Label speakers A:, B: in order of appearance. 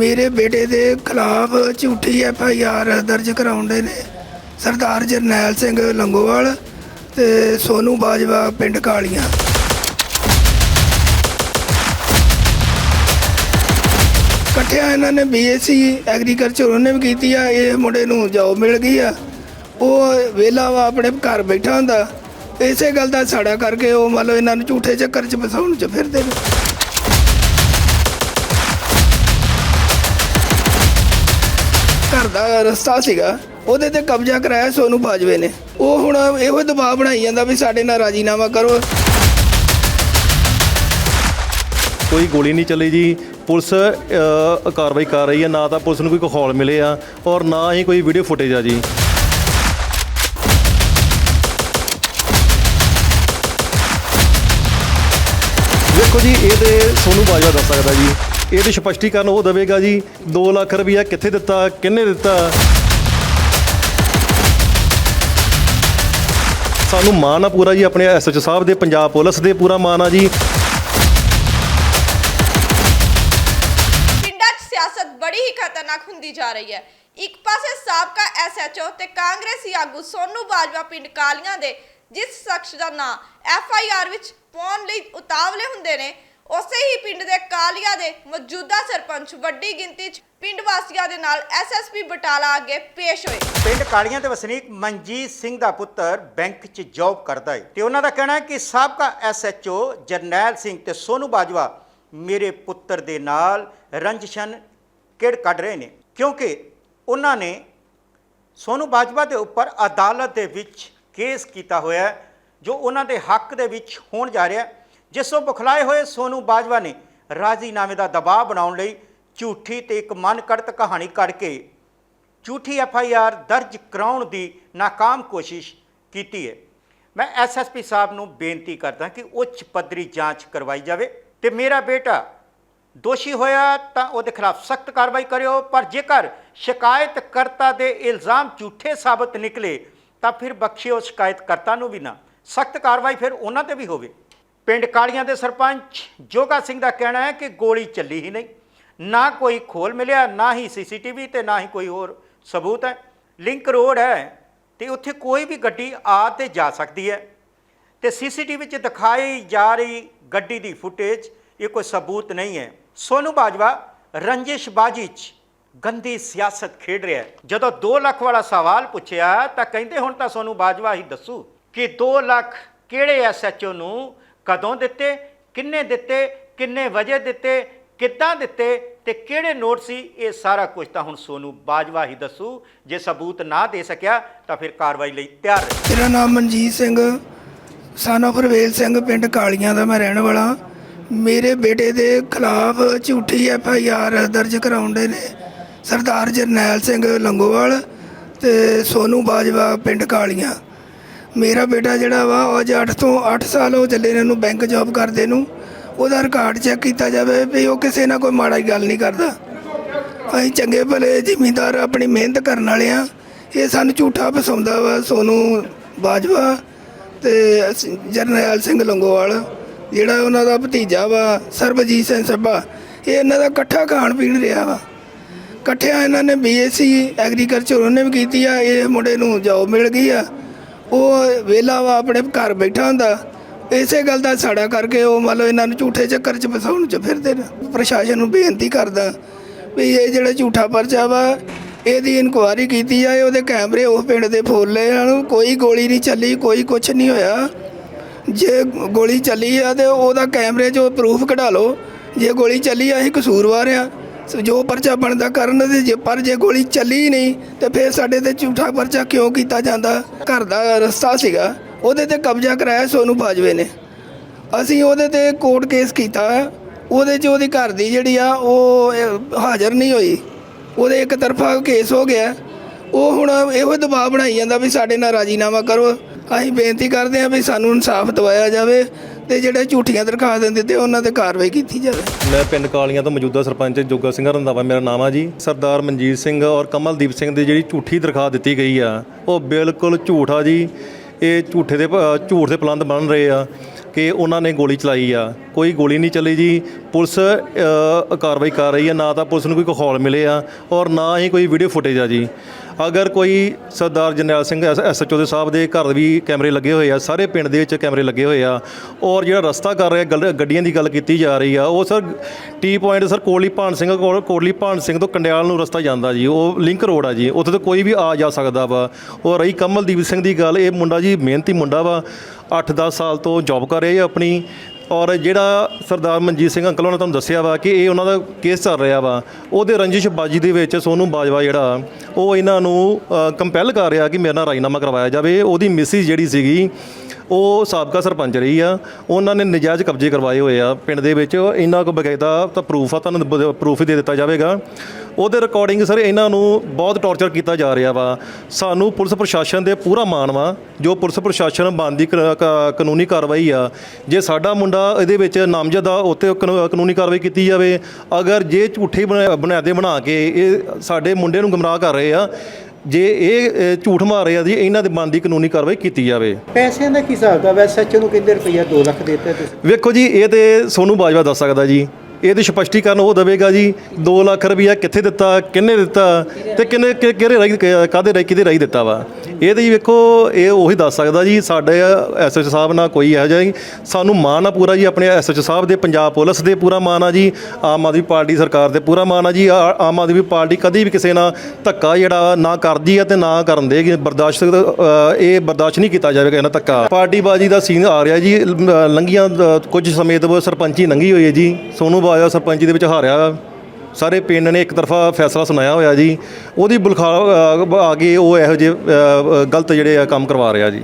A: ਮੇਰੇ ਬੇਟੇ ਦੇ ਖਿਲਾਫ ਝੂਠੀ ਐਫ ਆਈ ਆਰ ਦਰਜ ਕਰਾਉਂਦੇ ਨੇ। ਸਰਦਾਰ ਜਰਨੈਲ ਸਿੰਘ ਲੰਗੋਵਾਲ ਤੇ ਸੋਨੂ ਬਾਜਵਾ, ਪਿੰਡ ਕਾਲੀਆਂ। ਇਕੱਠਿਆਂ ਇਹਨਾਂ ਨੇ ਬੀਐਸਸੀ ਐਗਰੀਕਲਚਰ ਉਹਨੇ ਵੀ ਕੀਤੀ ਆ, ਇਹ ਮੁੰਡੇ ਨੂੰ ਜੌਬ ਮਿਲ ਗਈ ਆ। ਉਹ ਵਿਹਲਾ ਵਾ, ਆਪਣੇ ਘਰ ਬੈਠਾ ਹੁੰਦਾ। ਇਸੇ ਗੱਲ ਦਾ ਸਾੜਾ ਕਰਕੇ ਉਹ ਮਤਲਬ ਇਹਨਾਂ ਨੂੰ ਝੂਠੇ ਚੱਕਰ 'ਚ ਫਸਾਉਣ 'ਚ ਫਿਰਦੇ ਨੇ। ਘਰ ਦਾ ਰਸਤਾ ਸੀਗਾ, ਉਹਦੇ ਤੇ ਕਬਜ਼ਾ ਕਰਾਇਆ ਸੋਨੂ ਬਾਜਵੇ ਨੇ। ਉਹ ਹੁਣ ਇਹੋ ਦਬਾਅ ਬਣਾਈ ਜਾਂਦਾ ਵੀ ਸਾਡੇ ਨਾਲ ਰਾਜੀਨਾਮਾ ਕਰੋ।
B: ਕੋਈ ਗੋਲੀ ਨਹੀਂ ਚੱਲੀ ਜੀ। ਪੁਲਿਸ ਕਾਰਵਾਈ ਕਰ ਰਹੀ ਹੈ ਨਾ ਤਾਂ ਪੁਲਿਸ ਨੂੰ ਕੋਈ ਖੋਲ ਮਿਲੇ ਆ ਔਰ ਨਾ ਹੀ ਕੋਈ ਵੀਡੀਓ ਫੁਟੇਜ ਆ ਜੀ। ਦੇਖੋ ਜੀ, ਇਹ ਤੇ ਸੋਨੂ ਬਾਜਵਾ ਦੱਸ ਸਕਦਾ ਜੀ। ਇਹ ਸਪਸ਼ਟੀਕਰਨ ਉਹ ਦੇਵੇਗਾ ਜੀ 2 ਲੱਖ ਰੁਪਇਆ ਕਿੱਥੇ ਦਿੱਤਾ ਕਿੰਨੇ ਦਿੱਤਾ? ਸਾਨੂੰ ਮਾਣ ਆ ਪੂਰਾ ਜੀ, ਆਪਣੇ ਐਸਐਚ ਸਾਹਿਬ ਦੇ, ਪੰਜਾਬ ਪੁਲਿਸ ਦੇ ਪੂਰਾ ਮਾਣ ਆ ਜੀ।
C: ਪਿੰਡਾਂ 'ਚ ਸਿਆਸਤ ਬੜੀ ਹੀ ਖਤਰਨਾਕ ਹੁੰਦੀ ਜਾ ਰਹੀ ਹੈ। ਇੱਕ ਪਾਸੇ ਸਾਬਕਾ ਐਸਐਚਓ ਤੇ ਕਾਂਗਰਸੀ ਆਗੂ ਸੋਨੂ ਬਾਜਵਾ ਪਿੰਡ ਕਾਲੀਆਂ ਦੇ, ਜਿਸ ਸ਼ਖਸ ਦਾ ਨਾਂ ਐਫਆਈਆਰ ਵਿੱਚ ਪਾਉਣ ਲਈ ਉਤਾਵਲੇ ਹੁੰਦੇ ਨੇ ਉਸੇ ਹੀ ਪਿੰਡ ਦੇ ਕਾਲੀਆਂ ਦੇ ਮੌਜੂਦਾ ਸਰਪੰਚ ਵੱਡੀ ਗਿਣਤੀ 'ਚ ਪਿੰਡ ਵਾਸੀਆਂ ਦੇ ਨਾਲ ਐਸਐਸਪੀ ਬਟਾਲਾ ਅੱਗੇ ਪੇਸ਼ ਹੋਏ।
D: ਪਿੰਡ ਕਾਲੀਆਂ ਦੇ ਵਸਨੀਕ ਮਨਜੀਤ ਸਿੰਘ ਦਾ ਪੁੱਤਰ ਬੈਂਕ 'ਚ ਜੌਬ ਕਰਦਾ ਹੈ ਤੇ ਉਹਨਾਂ ਦਾ ਕਹਿਣਾ ਹੈ ਕਿ ਸਾਬਕਾ ਐਸਐਚਓ ਜਰਨੈਲ ਸਿੰਘ ਤੇ ਸੋਨੂ ਬਾਜਵਾ ਮੇਰੇ ਪੁੱਤਰ ਦੇ ਨਾਲ ਰੰਜਸ਼ਨ ਕਿੜ ਕੱਢ ਰਹੇ ਨੇ? ਕਿਉਂਕਿ ਉਹਨਾਂ ਨੇ ਸੋਨੂ ਬਾਜਵਾ ਦੇ ਉੱਪਰ ਅਦਾਲਤ ਦੇ ਵਿੱਚ ਕੇਸ ਕੀਤਾ ਹੋਇਆ ਜੋ ਉਹਨਾਂ ਦੇ ਹੱਕ ਦੇ ਵਿੱਚ ਹੋਣ ਜਾ ਰਿਹਾ ਹੈ। ਜਿਸ ਤੋਂ ਬੁਖਲਾਏ ਹੋਏ ਸੋਨੂ ਬਾਜਵਾ ਨੇ ਰਾਜ਼ੀਨਾਮੇ ਦਾ ਦਬਾਅ ਬਣਾਉਣ ਲਈ ਝੂਠੀ ਤੇ ਇੱਕ ਮਨਕੜਤ ਕਹਾਣੀ ਕੱਢ ਕੇ ਝੂਠੀ ਐਫ ਆਈ ਆਰ ਦਰਜ ਕਰਾਉਣ ਦੀ ناکਾਮ ਕੋਸ਼ਿਸ਼ ਕੀਤੀ ਹੈ। ਮੈਂ ਐਸਐਸਪੀ ਸਾਹਿਬ ਨੂੰ ਬੇਨਤੀ ਕਰਦਾ ਕਿ ਉੱਚ ਪੱਧਰੀ ਜਾਂਚ ਕਰਵਾਈ ਜਾਵੇ ਤੇ ਮੇਰਾ ਬੇਟਾ ਦੋਸ਼ੀ ਹੋਇਆ ਤਾਂ ਉਹਦੇ ਖਿਲਾਫ ਸਖਤ ਕਾਰਵਾਈ ਕਰਿਓ, ਪਰ ਜੇਕਰ ਸ਼ਿਕਾਇਤ ਕਰਤਾ ਦੇ ਇਲਜ਼ਾਮ ਝੂਠੇ ਸਾਬਤ ਨਿਕਲੇ ਤਾਂ ਫਿਰ ਬਖਸ਼ਿਓ ਸ਼ਿਕਾਇਤ ਕਰਤਾ ਨੂੰ ਵੀ ਨਾ। ਸਖਤ ਕਾਰਵਾਈ ਫਿਰ ਉਹਨਾਂ ਤੇ ਵੀ ਹੋਵੇ। ਪਿੰਡ ਕਾਲੀਆਂ ਦੇ ਸਰਪੰਚ ਜੋਗਾ ਸਿੰਘ ਦਾ ਕਹਿਣਾ ਹੈ ਕਿ ਗੋਲੀ ਚੱਲੀ ਹੀ ਨਹੀਂ। ਨਾ ਕੋਈ ਖੋਲ ਮਿਲਿਆ, ਨਾ ਹੀ ਸੀਸੀਟੀਵੀ ਤੇ ਨਾ ਹੀ ਕੋਈ ਹੋਰ ਸਬੂਤ ਹੈ। ਲਿੰਕ ਰੋਡ ਹੈ ਤੇ ਉੱਥੇ ਕੋਈ ਵੀ ਗੱਡੀ ਆ ਤੇ ਜਾ ਸਕਦੀ ਹੈ। ਤੇ ਸੀਸੀਟੀਵੀ 'ਚ ਦਿਖਾਈ ਜਾ ਰਹੀ ਗੱਡੀ ਦੀ ਫੁਟੇਜ, ਇਹ ਕੋਈ ਸਬੂਤ ਨਹੀਂ ਹੈ। ਸੋਨੂ ਬਾਜਵਾ ਰੰਜਿਸ਼ਬਾਜੀ 'ਚ ਗੰਦੀ ਸਿਆਸਤ ਖੇਡ ਰਿਹਾ ਜਦੋਂ 2 ਲੱਖ ਵਾਲਾ ਸਵਾਲ ਪੁੱਛਿਆ ਤਾਂ ਕਹਿੰਦੇ ਹੁਣ ਤਾਂ ਸੋਨੂ ਬਾਜਵਾ ਹੀ ਦੱਸੂ ਕਿ 2 ਲੱਖ ਕਿਹੜੇ ਐਸਐਚਓ ਨੂੰ ਕਦੋਂ ਦਿੱਤੇ, ਕਿੰਨੇ ਦਿੱਤੇ, ਕਿੰਨੇ ਵਜੇ ਦਿੱਤੇ, ਕਿੱਦਾਂ ਦਿੱਤੇ ਤੇ ਕਿਹੜੇ ਨੋਟ ਸੀ, ਇਹ ਸਾਰਾ ਕੁਝ ਤਾਂ ਹੁਣ ਸੋਨੂ ਬਾਜਵਾ ਹੀ ਦੱਸੂ। ਜੇ ਸਬੂਤ ਨਾ ਦੇ ਸਕਿਆ ਤਾਂ ਫਿਰ ਕਾਰਵਾਈ ਲਈ ਤਿਆਰ ਰਹੋ।
A: ਮੇਰਾ ਨਾਮ ਮਨਜੀਤ ਸਿੰਘ ਸਨ of ਰਵੇਲ ਸਿੰਘ, ਪਿੰਡ ਕਾਲੀਆਂ ਦਾ ਮੈਂ ਰਹਿਣ ਵਾਲਾ। ਮੇਰੇ ਬੇਟੇ ਦੇ ਖਿਲਾਫ ਝੂਠੀ ਐਫ ਆਈ ਆਰ ਦਰਜ ਕਰਾਉਂਦੇ ਨੇ ਸਰਦਾਰ ਜਰਨੈਲ ਸਿੰਘ ਲੰਗੋਵਾਲ ਤੇ ਸੋਨੂ ਬਾਜਵਾ ਪਿੰਡ ਕਾਲੀਆਂ। ਮੇਰਾ ਬੇਟਾ ਜਿਹੜਾ ਵਾ, ਉਹ ਅੱਜ 8 ਤੋਂ 8 ਸਾਲ ਹੋ ਚੱਲੇ ਨੇ ਇਹਨੂੰ ਬੈਂਕ ਜੌਬ ਕਰਦੇ ਨੂੰ। ਉਹਦਾ ਰਿਕਾਰਡ ਚੈੱਕ ਕੀਤਾ ਜਾਵੇ ਵੀ ਉਹ ਕਿਸੇ ਨਾਲ ਕੋਈ ਮਾੜੀ ਗੱਲ ਨਹੀਂ ਕਰਦਾ। ਅਸੀਂ ਚੰਗੇ ਭਲੇ ਜ਼ਿਮੀਂਦਾਰ ਆਪਣੀ ਮਿਹਨਤ ਕਰਨ ਵਾਲੇ ਆ ਇਹ ਸਾਨੂੰ ਝੂਠਾ ਫਸਾਉਂਦਾ ਵਾ, ਸੋਨੂੰ ਬਾਜਵਾ ਤੇ ਜਰਨੈਲ ਸਿੰਘ ਲੰਗੋਵਾਲ, ਜਿਹੜਾ ਉਹਨਾਂ ਦਾ ਭਤੀਜਾ ਵਾ, ਸਰਬਜੀਤ ਸਿੰਘ ਸੱਭਾ। ਇਹ ਇਹਨਾਂ ਦਾ ਇਕੱਠਾ ਖਾਣ ਪੀਣ ਰਿਹਾ ਵਾ। ਇਕੱਠਿਆਂ ਇਹਨਾਂ ਨੇ ਬੀਐਸਸੀ ਐਗਰੀਕਲਚਰ ਉਹਨੇ ਵੀ ਕੀਤੀ ਆ, ਇਹ ਮੁੰਡੇ ਨੂੰ ਜੌਬ ਮਿਲ ਗਈ ਆ। ਉਹ ਵਿਹਲਾ ਵਾ, ਆਪਣੇ ਘਰ ਬੈਠਾ ਹੁੰਦਾ। ਇਸੇ ਗੱਲ ਦਾ ਸਾੜਾ ਕਰਕੇ ਉਹ ਮੰਨ ਲਓ ਇਹਨਾਂ ਨੂੰ ਝੂਠੇ ਚੱਕਰ 'ਚ ਫਸਾਉਣ 'ਚ ਫਿਰਦੇ ਨੇ। ਪ੍ਰਸ਼ਾਸਨ ਨੂੰ ਬੇਨਤੀ ਕਰਦਾ ਵੀ ਇਹ ਜਿਹੜਾ ਝੂਠਾ ਪਰਚਾ ਵਾ, ਇਹਦੀ ਇਨਕੁਆਇਰੀ ਕੀਤੀ ਜਾਏ, ਉਹਦੇ ਕੈਮਰੇ ਉਹ ਪਿੰਡ ਦੇ ਫੋਲ ਲਏ ਹਨ ਕੋਈ ਗੋਲੀ ਨਹੀਂ ਚੱਲੀ, ਕੋਈ ਕੁਝ ਨਹੀਂ ਹੋਇਆ। ਜੇ ਗੋਲੀ ਚੱਲੀ ਆ ਤੇ ਉਹਦਾ ਕੈਮਰੇ 'ਚੋਂ ਪ੍ਰੂਫ ਕਢਾ ਲਓ। ਜੇ ਗੋਲੀ ਚੱਲੀ ਆ, ਅਸੀਂ ਕਸੂਰਵਾਰ ਆ। ਸੋ ਜੋ ਪਰਚਾ ਬਣਦਾ ਕਰਨ ਤੇ ਜੇ ਪਰ ਜੇ ਗੋਲੀ ਚੱਲੀ ਨਹੀਂ, ਤੇ ਫਿਰ ਸਾਡੇ ਤੇ ਝੂਠਾ ਪਰਚਾ ਕਿਉਂ ਕੀਤਾ ਜਾਂਦਾ? ਘਰ ਦਾ ਰਸਤਾ ਸੀਗਾ, ਉਹਦੇ ਤੇ ਕਬਜ਼ਾ ਕਰਾਇਆ ਸੋਨੂ ਬਾਜਵੇ ਨੇ। ਅਸੀਂ ਉਹਦੇ ਤੇ ਕੋਰਟ ਕੇਸ ਕੀਤਾ। ਉਹਦੇ 'ਚ ਉਹਦੀ ਘਰ ਦੀ ਜਿਹੜੀ ਆ, ਉਹ ਹਾਜ਼ਰ ਨਹੀਂ ਹੋਈ। ਉਹਦੇ ਇੱਕ ਤਰਫਾ ਕੇਸ ਹੋ ਗਿਆ। ਉਹ ਹੁਣ ਇਹੋ ਦਬਾਅ ਬਣਾਈ ਜਾਂਦਾ ਵੀ ਸਾਡੇ ਨਾਲ ਰਾਜੀਨਾਮਾ ਕਰੋ। ਅਸੀਂ ਬੇਨਤੀ ਕਰਦੇ ਹਾਂ ਵੀ ਸਾਨੂੰ ਇਨਸਾਫ ਦਿਵਾਇਆ ਜਾਵੇ। ਤੇ ਜਿਹੜੇ ਝੂਠੀਆਂ ਦਰਖਾਸਤਾਂ ਦਿੱਤੇ ਉਹਨਾਂ ਤੇ ਕਾਰਵਾਈ ਕੀਤੀ ਜਾਵੇ।
B: ਮੈਂ ਪਿੰਡ ਕਾਲੀਆਂ ਤੋਂ ਮੌਜੂਦਾ ਸਰਪੰਚ ਜੋਗਾ ਸਿੰਘ ਰੰਧਾਵਾ, ਮੇਰਾ ਨਾਮ ਆ ਜੀ। ਸਰਦਾਰ ਮਨਜੀਤ ਸਿੰਘ ਔਰ ਕਮਲਦੀਪ ਸਿੰਘ ਦੀ ਜਿਹੜੀ ਝੂਠੀ ਦਰਖਾਸਤ ਦਿੱਤੀ ਗਈ ਆ, ਉਹ ਬਿਲਕੁਲ ਝੂਠ ਆ ਜੀ। ਇਹ ਝੂਠੇ ਦੇ ਭ- ਝੂਠ ਦੇ ਪਲੰਦ ਬਣ ਰਹੇ ਆ। ਕਿ ਉਹਨਾਂ ਨੇ ਗੋਲੀ ਚਲਾਈ ਆ। ਕੋਈ ਗੋਲੀ ਨਹੀਂ ਚੱਲੀ ਜੀ। ਪੁਲਿਸ ਕਾਰਵਾਈ ਕਰ ਰਹੀ ਹੈ ਨਾ ਤਾਂ ਪੁਲਿਸ ਨੂੰ ਕੋਈ ਹੌਲ ਮਿਲੇ ਆ ਔਰ ਨਾ ਹੀ ਕੋਈ ਵੀਡੀਓ ਫੁਟੇਜ ਆ ਜੀ। ਅਗਰ ਕੋਈ ਸਰਦਾਰ ਜਰਨੈਲ ਸਿੰਘ ਐਸਐਚਓ ਦੇ ਸਾਹਿਬ ਦੇ ਘਰ ਵੀ ਕੈਮਰੇ ਲੱਗੇ ਹੋਏ ਆ, ਸਾਰੇ ਪਿੰਡ ਦੇ ਵਿੱਚ ਕੈਮਰੇ ਲੱਗੇ ਹੋਏ ਆ ਔਰ ਜਿਹੜਾ ਰਸਤਾ ਕਰ ਰਿਹਾ, ਗੱਲ- ਗੱਡੀਆਂ ਦੀ ਗੱਲ ਕੀਤੀ ਜਾ ਰਹੀ ਆ, ਉਹ ਸਰ ਟੀ ਪੁਆਇੰਟ ਸਰ ਕੋਲੀ ਭਾਨ ਸਿੰਘ ਕੋਲ ਕੋਟਲੀ ਭਾਨ ਸਿੰਘ ਤੋਂ ਕੰਡਿਆਲ ਨੂੰ ਰਸਤਾ ਜਾਂਦਾ ਜੀ। ਉਹ ਲਿੰਕ ਰੋਡ ਆ ਜੀ। ਉੱਥੇ ਤੋਂ ਕੋਈ ਵੀ ਆ ਜਾ ਸਕਦਾ ਵਾ। ਔਰ ਰਹੀ ਕਮਲਦੀਪ ਸਿੰਘ ਦੀ ਗੱਲ। ਇਹ ਮੁੰਡਾ ਜੀ ਮਿਹਨਤੀ ਮੁੰਡਾ ਵਾ। 8-10 ਸਾਲ ਤੋਂ ਜੌਬ ਕਰ ਰਹੇ ਆ ਆਪਣੀ। ਔਰ ਜਿਹੜਾ ਸਰਦਾਰ ਮਨਜੀਤ ਸਿੰਘ ਅੰਕਲ ਉਹਨਾਂ ਤੁਹਾਨੂੰ ਦੱਸਿਆ ਵਾ ਕਿ ਇਹ ਉਹਨਾਂ ਦਾ ਕੇਸ ਚੱਲ ਰਿਹਾ ਵਾ। ਉਹਦੇ ਰੰਜਿਸ਼ ਬਾਜੀ ਦੇ ਵਿੱਚ ਸੋਨੂ ਬਾਜਵਾ ਜਿਹੜਾ, ਉਹ ਇਹਨਾਂ ਨੂੰ ਕੰਪੈਲ ਕਰ ਰਿਹਾ ਕਿ ਮੇਰੇ ਨਾਲ ਰਾਜੀਨਾਮਾ ਕਰਵਾਇਆ ਜਾਵੇ। ਉਹਦੀ ਮਿਸਿਸ ਜਿਹੜੀ ਸੀਗੀ, ਉਹ ਸਾਬਕਾ ਸਰਪੰਚ ਰਹੀ ਆ। ਉਹਨਾਂ ਨੇ ਨਜਾਇਜ਼ ਕਬਜ਼ੇ ਕਰਵਾਏ ਹੋਏ ਆ ਪਿੰਡ ਦੇ ਵਿੱਚ। ਇਹਨਾਂ ਕੋ ਬਕਾਇਦਾ ਤਾਂ ਪ੍ਰੂਫ ਆ, ਤੁਹਾਨੂੰ ਪ੍ਰੂਫ ਹੀ ਦੇ ਦਿੱਤਾ ਜਾਵੇਗਾ। ਉਹਦੇ ਰਿਕਾਰਡਿੰਗ ਸਰ ਇਹਨਾਂ ਨੂੰ ਬਹੁਤ ਟੌਰਚਰ ਕੀਤਾ ਜਾ ਰਿਹਾ ਵਾ। ਸਾਨੂੰ ਪੁਲਿਸ ਪ੍ਰਸ਼ਾਸਨ ਦੇ ਪੂਰਾ ਮਾਣ ਵਾ ਜੋ ਪੁਲਿਸ ਪ੍ਰਸ਼ਾਸਨ ਬਣਦੀ ਕ- ਕਾਨੂੰਨੀ ਕਾਰਵਾਈ ਆ। ਜੇ ਸਾਡਾ ਮੁੰਡਾ ਇਹਦੇ ਵਿੱਚ ਨਾਮਜ਼ਦ ਆ ਉੱਤੇ ਕਾਨੂ- ਕਾਨੂੰਨੀ ਕਾਰਵਾਈ ਕੀਤੀ ਜਾਵੇ। ਅਗਰ ਜੇ ਝੂਠੇ ਬਣਾ- ਬੁਨਿਆਦੇ ਬਣਾ ਕੇ ਇਹ ਸਾਡੇ ਮੁੰਡੇ ਨੂੰ ਗੁੰਮਰਾਹ ਕਰ ਰਹੇ ਆ ਜੇ ਇਹ ਝੂਠ ਮਾਰ ਰਹੇ ਆ ਜੀ ਇਹਨਾਂ ਦੇ ਬਣਦੀ ਕਾਨੂੰਨੀ ਕਾਰਵਾਈ ਕੀਤੀ ਜਾਵੇ।
E: ਪੈਸਿਆਂ ਦਾ ਕੀ ਹਿਸਾਬ ਦਾ ਵੈਸੇ ਸੱਚ ਨੂੰ ਕਹਿੰਦੇ ਰੁਪਈਆ 2 ਲੱਖ ਦੇ ਦਿੱਤਾ ਤੁਸੀਂ?
B: ਵੇਖੋ ਜੀ ਇਹ ਤੇ ਸੋਨੂੰ ਬਾਜਵਾ ਦੱਸ ਸਕਦਾ ਜੀ। ਇਹਦੇ ਸਪਸ਼ਟੀਕਰਨ ਉਹ ਦੇਵੇਗਾ ਜੀ 2 ਲੱਖ ਰੁਪਇਆ ਕਿੱਥੇ ਦਿੱਤਾ ਕਿੰਨੇ ਦਿੱਤਾ ਤੇ ਕਿੰਨੇ ਕਿ- ਕਿਹੜੇ ਰਾਈ ਕਾਦੇ ਰਾਈ ਕਿਹਦੇ ਰਾਈ ਦਿੱਤਾ ਵਾ। ਇਹ ਤੇ ਜੀ ਵੇਖੋ ਇਹ ਉਹੀ ਦੱਸ ਸਕਦਾ ਜੀ ਸਾਡੇ ਐਸਐਚ ਸਾਹਿਬ ਨਾਲ ਕੋਈ ਇਹੋ ਜਿਹਾ ਨਹੀਂ। ਸਾਨੂੰ ਮਾਣ ਆ ਪੂਰਾ ਜੀ ਆਪਣੇ ਐਸਐਚ ਸਾਹਿਬ ਦੇ ਪੰਜਾਬ ਪੁਲਿਸ ਦੇ ਪੂਰਾ ਮਾਣ ਆ ਜੀ ਆਮ ਆਦਮੀ ਪਾਰਟੀ ਸਰਕਾਰ ਦੇ ਪੂਰਾ ਮਾਣ ਆ ਜੀ ਆ- ਆਮ ਆਦਮੀ ਪਾਰਟੀ ਕਦੀ ਵੀ ਕਿਸੇ ਨਾਲ ਧੱਕਾ ਜਿਹੜਾ ਨਾ ਕਰਦੀ ਆ ਤੇ ਨਾ ਕਰਨ ਦੇਗੀ ਬਰਦਾਸ਼ਤ ਅ, ਇਹ ਬਰਦਾਸ਼ਤ ਨਹੀਂ ਕੀਤਾ ਜਾਵੇਗਾ ਇਹਨਾਂ ਧੱਕਾ। ਪਾਰਟੀ ਬਾਜੀ ਦਾ ਸੀਨ ਆ ਰਿਹਾ ਜੀ ਲ- ਲੰਘੀਆਂ ਅ, ਕੁਝ ਸਮੇਂ ਤੋਂ ਸਰਪੰਚੀ ਲੰਘੀ ਹੋਈ ਹੈ ਜੀ ਸੋਨੂ ਬਾਜਵਾ ਸਰਪੰਚੀ ਦੇ ਵਿੱਚ ਹਾਰਿਆ। ਸਾਰੇ ਪਿੰਡ ਨੇ ਇੱਕ ਤਰਫਾ ਫੈਸਲਾ ਸੁਣਾਇਆ ਹੋਇਆ ਜੀ। ਉਹਦੀ ਬੁਲਖਾ ਆ ਕੇ ਉਹ ਇਹੋ ਜਿਹੇ ਅ, ਗਲਤ ਜਿਹੜੇ ਆ ਕੰਮ ਕਰਵਾ ਰਿਹਾ ਜੀ।